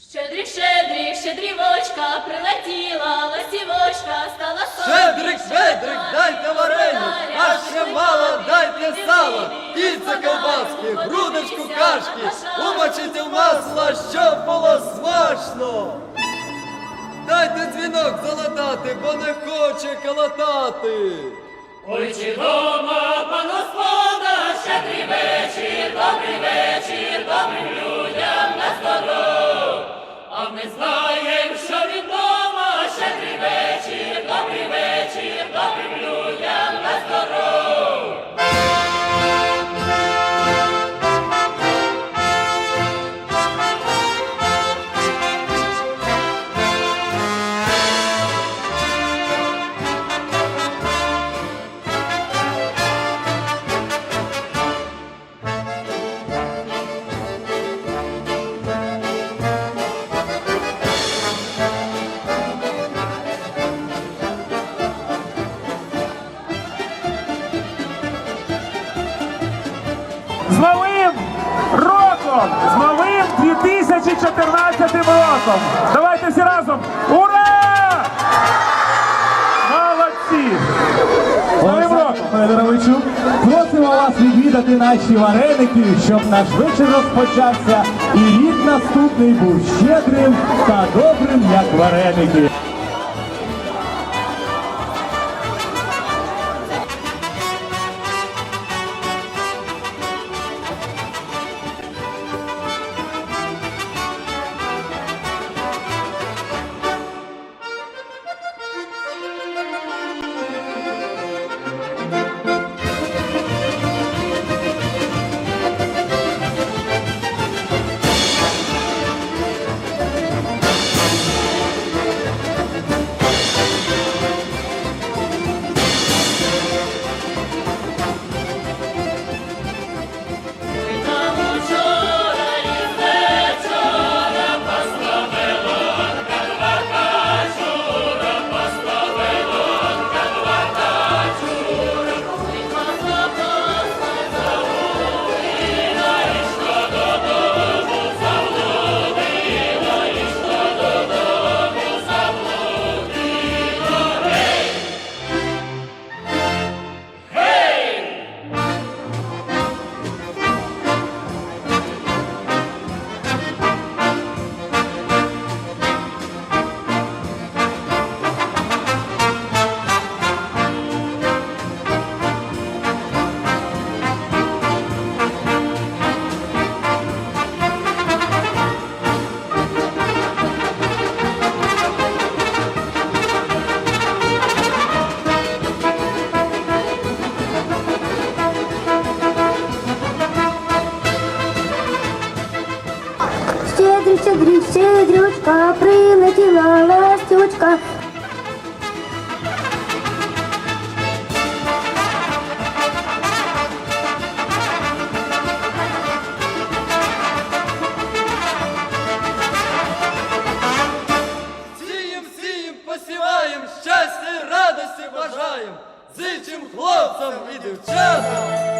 Щедрик, щедрик, щедрівочка, прилетіла ласівочка, стала Щедрик, щедрик, дайте вареник, а ще мало дайте сало, кільця ковбаски, грудочку кашки, умочите в масло, щоб було смачно. Дайте дзвінок залатати, бо не хоче колотати. Ой, чи дома А З новим роком! З новим 2014 роком! Давайте всі разом! Ура! Молодці! Новим роком! Федоровичу, просимо вас відвідати наші вареники, щоб наш вечір розпочався і рік наступний був щедрим та добрим, як вареники. Щедрик, щедрик, щедрючка, прилетіла ластючка. Сієм, сієм, посіваєм, щастя і радості бажаєм. Зичим хлопцям і дівчатам.